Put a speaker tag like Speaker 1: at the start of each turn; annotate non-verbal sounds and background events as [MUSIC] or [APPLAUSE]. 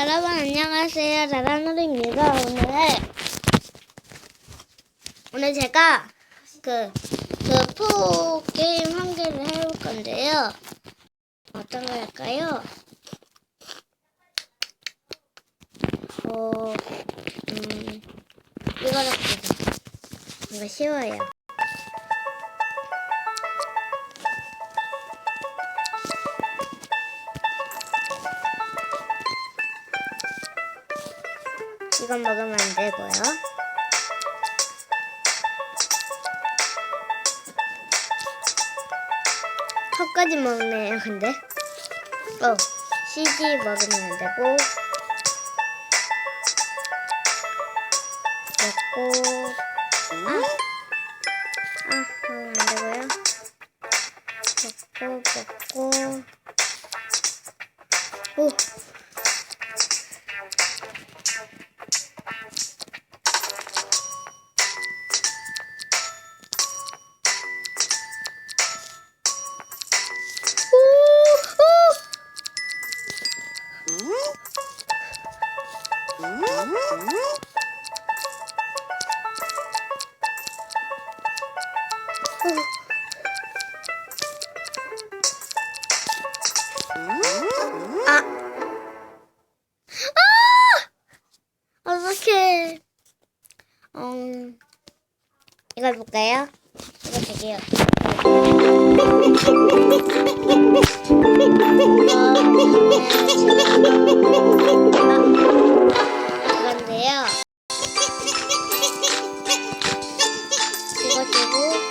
Speaker 1: 여러분 안녕하세요. 라라누리입니다. 오늘 오늘 제가 그, 그그포 게임 한 개를 해볼 건데요. 어떤 거 할까요? 어, 음, 이거로 보자. 이거 쉬워요. 이건 먹으면 안 되고요. 컵까지 먹네요, 근데. 어, CG 먹으면 안 되고. 먹고. 아, 아, 먹으면 안 되고요. 먹고, 먹고. 오. 오! 아! 아! 어떡해. 음, 이거 해볼까요? 이거 되게요. 아, [LAUGHS] Boa,